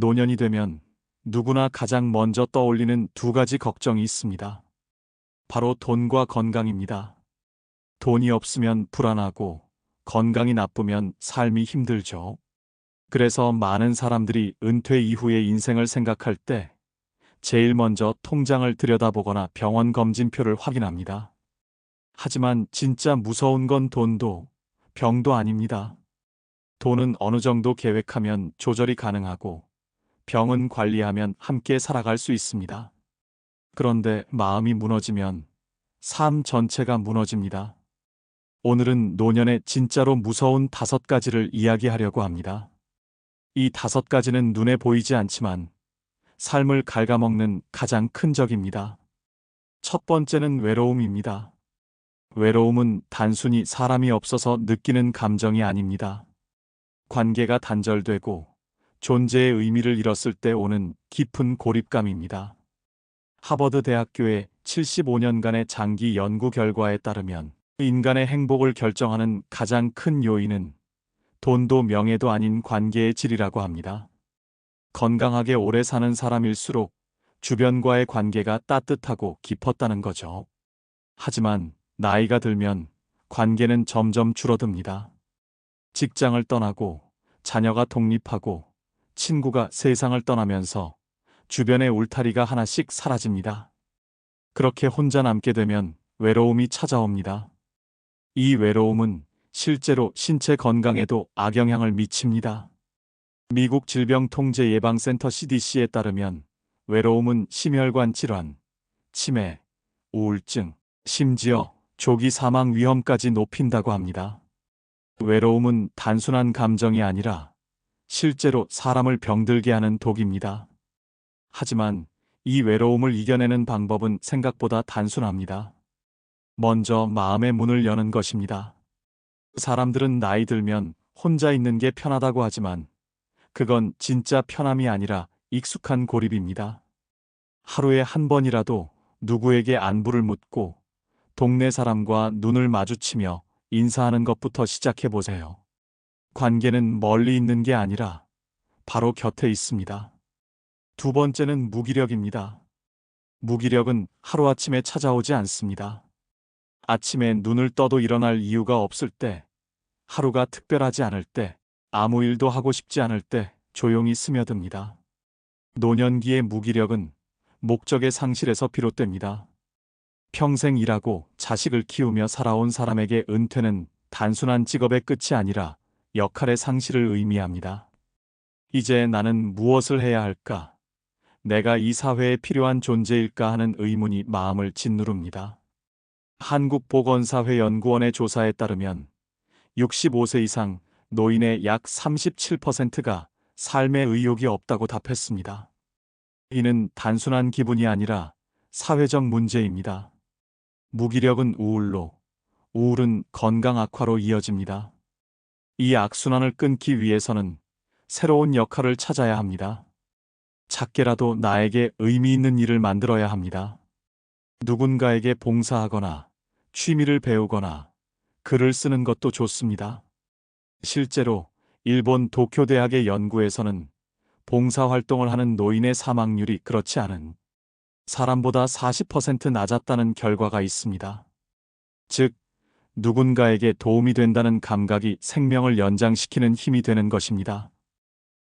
노년이 되면 누구나 가장 먼저 떠올리는 두 가지 걱정이 있습니다. 바로 돈과 건강입니다. 돈이 없으면 불안하고 건강이 나쁘면 삶이 힘들죠. 그래서 많은 사람들이 은퇴 이후의 인생을 생각할 때 제일 먼저 통장을 들여다보거나 병원 검진표를 확인합니다. 하지만 진짜 무서운 건 돈도 병도 아닙니다. 돈은 어느 정도 계획하면 조절이 가능하고 병은 관리하면 함께 살아갈 수 있습니다. 그런데 마음이 무너지면 삶 전체가 무너집니다. 오늘은 노년의 진짜로 무서운 다섯 가지를 이야기하려고 합니다. 이 다섯 가지는 눈에 보이지 않지만 삶을 갉아먹는 가장 큰 적입니다. 첫 번째는 외로움입니다. 외로움은 단순히 사람이 없어서 느끼는 감정이 아닙니다. 관계가 단절되고 존재의 의미를 잃었을 때 오는 깊은 고립감입니다. 하버드 대학교의 75년간의 장기 연구 결과에 따르면 인간의 행복을 결정하는 가장 큰 요인은 돈도 명예도 아닌 관계의 질이라고 합니다. 건강하게 오래 사는 사람일수록 주변과의 관계가 따뜻하고 깊었다는 거죠. 하지만 나이가 들면 관계는 점점 줄어듭니다. 직장을 떠나고 자녀가 독립하고 친구가 세상을 떠나면서 주변의 울타리가 하나씩 사라집니다. 그렇게 혼자 남게 되면 외로움이 찾아옵니다. 이 외로움은 실제로 신체 건강에도 악영향을 미칩니다. 미국 질병통제예방센터 CDC에 따르면 외로움은 심혈관 질환, 치매, 우울증, 심지어 조기 사망 위험까지 높인다고 합니다. 외로움은 단순한 감정이 아니라 실제로 사람을 병들게 하는 독입니다. 하지만 이 외로움을 이겨내는 방법은 생각보다 단순합니다. 먼저 마음의 문을 여는 것입니다. 사람들은 나이 들면 혼자 있는 게 편하다고 하지만 그건 진짜 편함이 아니라 익숙한 고립입니다. 하루에 한 번이라도 누구에게 안부를 묻고 동네 사람과 눈을 마주치며 인사하는 것부터 시작해 보세요. 관계는 멀리 있는 게 아니라 바로 곁에 있습니다. 두 번째는 무기력입니다. 무기력은 하루아침에 찾아오지 않습니다. 아침에 눈을 떠도 일어날 이유가 없을 때, 하루가 특별하지 않을 때, 아무 일도 하고 싶지 않을 때 조용히 스며듭니다. 노년기의 무기력은 목적의 상실에서 비롯됩니다. 평생 일하고 자식을 키우며 살아온 사람에게 은퇴는 단순한 직업의 끝이 아니라 역할의 상실을 의미합니다. 이제 나는 무엇을 해야 할까? 내가 이 사회에 필요한 존재일까 하는 의문이 마음을 짓누릅니다. 한국보건사회연구원의 조사에 따르면 65세 이상 노인의 약 37%가 삶의 의욕이 없다고 답했습니다. 이는 단순한 기분이 아니라 사회적 문제입니다. 무기력은 우울로, 우울은 건강 악화로 이어집니다. 이 악순환을 끊기 위해서는 새로운 역할을 찾아야 합니다. 작게라도 나에게 의미 있는 일을 만들어야 합니다. 누군가에게 봉사하거나 취미를 배우거나 글을 쓰는 것도 좋습니다. 실제로 일본 도쿄대학의 연구에서는 봉사활동을 하는 노인의 사망률이 그렇지 않은 사람보다 40% 낮았다는 결과가 있습니다. 즉, 누군가에게 도움이 된다는 감각이 생명을 연장시키는 힘이 되는 것입니다.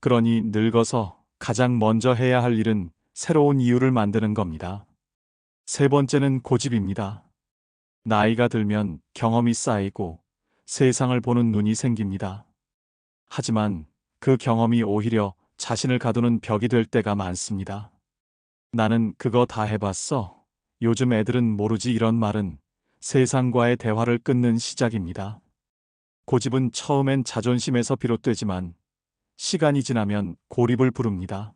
그러니 늙어서 가장 먼저 해야 할 일은 새로운 이유를 만드는 겁니다. 세 번째는 고집입니다. 나이가 들면 경험이 쌓이고 세상을 보는 눈이 생깁니다. 하지만 그 경험이 오히려 자신을 가두는 벽이 될 때가 많습니다. 나는 그거 다 해봤어. 요즘 애들은 모르지 이런 말은 세상과의 대화를 끊는 시작입니다. 고집은 처음엔 자존심에서 비롯되지만 시간이 지나면 고립을 부릅니다.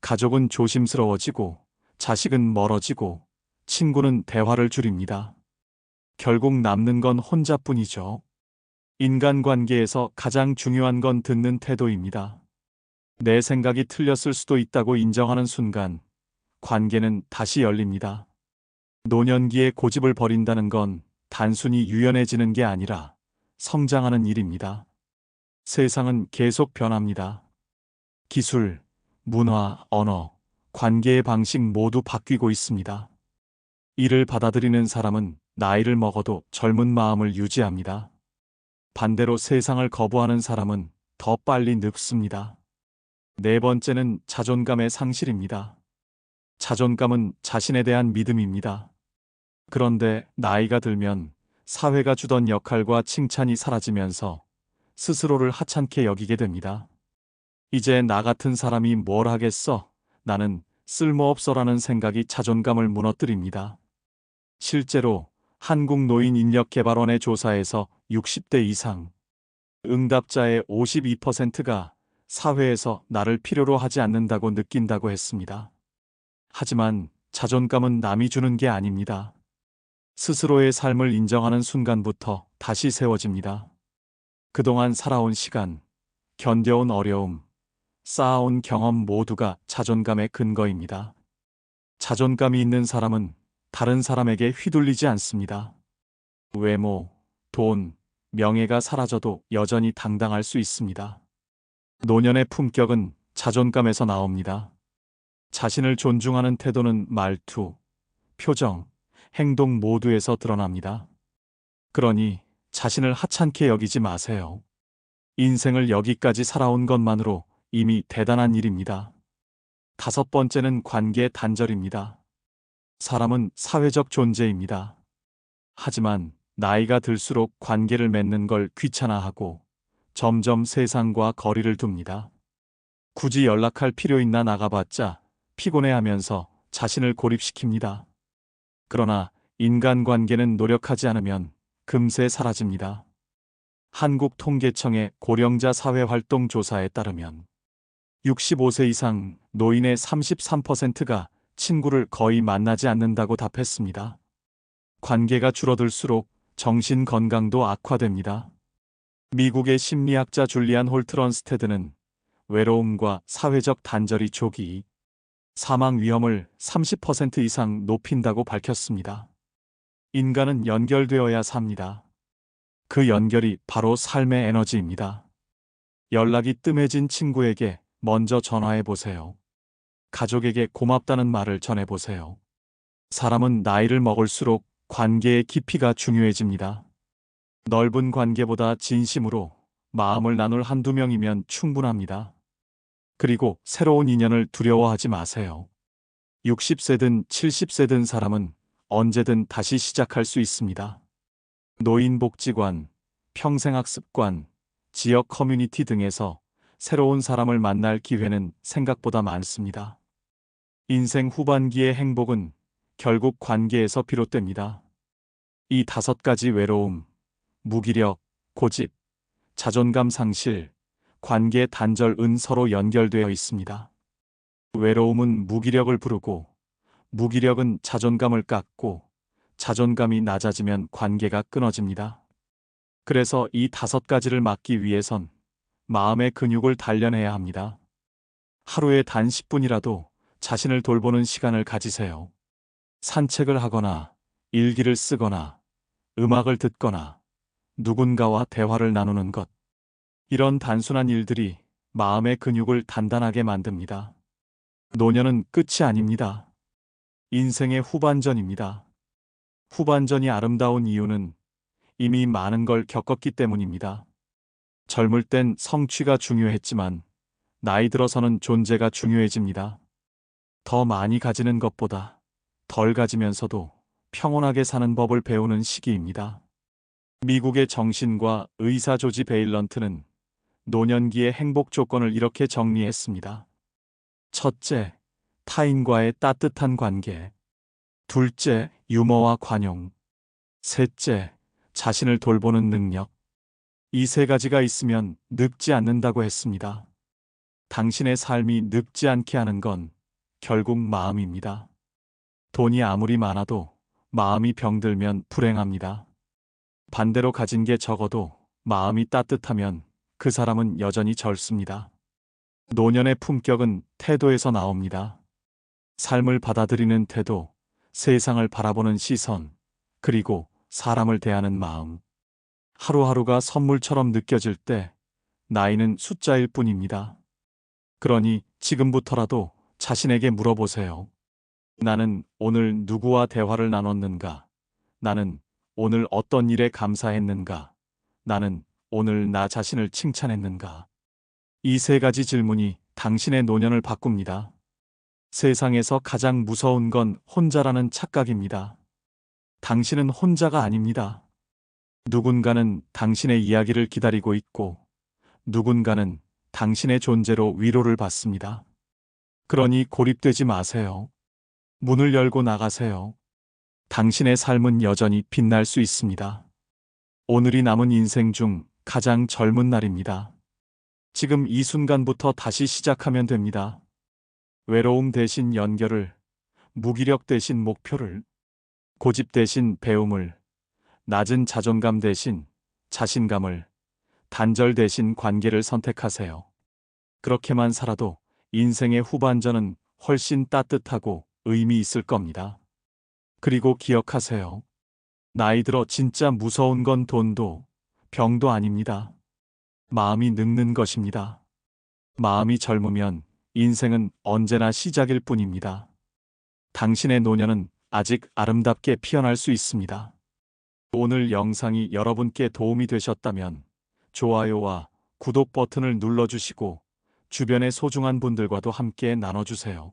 가족은 조심스러워지고 자식은 멀어지고 친구는 대화를 줄입니다. 결국 남는 건 혼자뿐이죠. 인간관계에서 가장 중요한 건 듣는 태도입니다. 내 생각이 틀렸을 수도 있다고 인정하는 순간 관계는 다시 열립니다. 노년기에 고집을 버린다는 건 단순히 유연해지는 게 아니라 성장하는 일입니다. 세상은 계속 변합니다. 기술, 문화, 언어, 관계의 방식 모두 바뀌고 있습니다. 이를 받아들이는 사람은 나이를 먹어도 젊은 마음을 유지합니다. 반대로 세상을 거부하는 사람은 더 빨리 늙습니다. 네 번째는 자존감의 상실입니다. 자존감은 자신에 대한 믿음입니다. 그런데 나이가 들면 사회가 주던 역할과 칭찬이 사라지면서 스스로를 하찮게 여기게 됩니다. 이제 나 같은 사람이 뭘 하겠어? 나는 쓸모없어라는 생각이 자존감을 무너뜨립니다. 실제로 한국노인인력개발원의 조사에서 60대 이상 응답자의 52%가 사회에서 나를 필요로 하지 않는다고 느낀다고 했습니다. 하지만 자존감은 남이 주는 게 아닙니다. 스스로의 삶을 인정하는 순간부터 다시 세워집니다. 그동안 살아온 시간, 견뎌온 어려움, 쌓아온 경험 모두가 자존감의 근거입니다. 자존감이 있는 사람은 다른 사람에게 휘둘리지 않습니다. 외모, 돈, 명예가 사라져도 여전히 당당할 수 있습니다. 노년의 품격은 자존감에서 나옵니다. 자신을 존중하는 태도는 말투, 표정, 행동 모두에서 드러납니다. 그러니 자신을 하찮게 여기지 마세요. 인생을 여기까지 살아온 것만으로 이미 대단한 일입니다. 다섯 번째는 관계 단절입니다. 사람은 사회적 존재입니다. 하지만 나이가 들수록 관계를 맺는 걸 귀찮아하고 점점 세상과 거리를 둡니다. 굳이 연락할 필요 있나 나가봤자 피곤해하면서 자신을 고립시킵니다. 그러나 인간관계는 노력하지 않으면 금세 사라집니다. 한국통계청의 고령자 사회활동 조사에 따르면 65세 이상 노인의 33%가 친구를 거의 만나지 않는다고 답했습니다. 관계가 줄어들수록 정신 건강도 악화됩니다. 미국의 심리학자 줄리안 홀트런스테드는 외로움과 사회적 단절이 조기 사망 위험을 30% 이상 높인다고 밝혔습니다. 인간은 연결되어야 삽니다. 그 연결이 바로 삶의 에너지입니다. 연락이 뜸해진 친구에게 먼저 전화해 보세요. 가족에게 고맙다는 말을 전해 보세요. 사람은 나이를 먹을수록 관계의 깊이가 중요해집니다. 넓은 관계보다 진심으로 마음을 나눌 한두 명이면 충분합니다. 그리고 새로운 인연을 두려워하지 마세요. 60세든 70세든 사람은 언제든 다시 시작할 수 있습니다. 노인복지관, 평생학습관, 지역 커뮤니티 등에서 새로운 사람을 만날 기회는 생각보다 많습니다. 인생 후반기의 행복은 결국 관계에서 비롯됩니다. 이 다섯 가지 외로움, 무기력, 고집, 자존감 상실, 관계 단절은 서로 연결되어 있습니다. 외로움은 무기력을 부르고, 무기력은 자존감을 깎고, 자존감이 낮아지면 관계가 끊어집니다. 그래서 이 다섯 가지를 막기 위해선 마음의 근육을 단련해야 합니다. 하루에 단 10분이라도 자신을 돌보는 시간을 가지세요. 산책을 하거나, 일기를 쓰거나, 음악을 듣거나, 누군가와 대화를 나누는 것. 이런 단순한 일들이 마음의 근육을 단단하게 만듭니다. 노년은 끝이 아닙니다. 인생의 후반전입니다. 후반전이 아름다운 이유는 이미 많은 걸 겪었기 때문입니다. 젊을 땐 성취가 중요했지만 나이 들어서는 존재가 중요해집니다. 더 많이 가지는 것보다 덜 가지면서도 평온하게 사는 법을 배우는 시기입니다. 미국의 정신과 의사 조지 베일런트는 노년기의 행복 조건을 이렇게 정리했습니다. 첫째, 타인과의 따뜻한 관계. 둘째, 유머와 관용. 셋째, 자신을 돌보는 능력. 이 세 가지가 있으면 늙지 않는다고 했습니다. 당신의 삶이 늙지 않게 하는 건 결국 마음입니다. 돈이 아무리 많아도 마음이 병들면 불행합니다. 반대로 가진 게 적어도 마음이 따뜻하면 그 사람은 여전히 젊습니다. 노년의 품격은 태도에서 나옵니다. 삶을 받아들이는 태도, 세상을 바라보는 시선, 그리고 사람을 대하는 마음. 하루하루가 선물처럼 느껴질 때 나이는 숫자일 뿐입니다. 그러니 지금부터라도 자신에게 물어보세요. 나는 오늘 누구와 대화를 나눴는가? 나는 오늘 어떤 일에 감사했는가? 나는 오늘 나 자신을 칭찬했는가? 이 세 가지 질문이 당신의 노년을 바꿉니다. 세상에서 가장 무서운 건 혼자라는 착각입니다. 당신은 혼자가 아닙니다. 누군가는 당신의 이야기를 기다리고 있고, 누군가는 당신의 존재로 위로를 받습니다. 그러니 고립되지 마세요. 문을 열고 나가세요. 당신의 삶은 여전히 빛날 수 있습니다. 오늘이 남은 인생 중 가장 젊은 날입니다. 지금 이 순간부터 다시 시작하면 됩니다. 외로움 대신 연결을, 무기력 대신 목표를, 고집 대신 배움을, 낮은 자존감 대신 자신감을, 단절 대신 관계를 선택하세요. 그렇게만 살아도 인생의 후반전은 훨씬 따뜻하고 의미 있을 겁니다. 그리고 기억하세요. 나이 들어 진짜 무서운 건 돈도 병도 아닙니다. 마음이 늙는 것입니다. 마음이 젊으면 인생은 언제나 시작일 뿐입니다. 당신의 노년은 아직 아름답게 피어날 수 있습니다. 오늘 영상이 여러분께 도움이 되셨다면 좋아요와 구독 버튼을 눌러주시고 주변의 소중한 분들과도 함께 나눠주세요.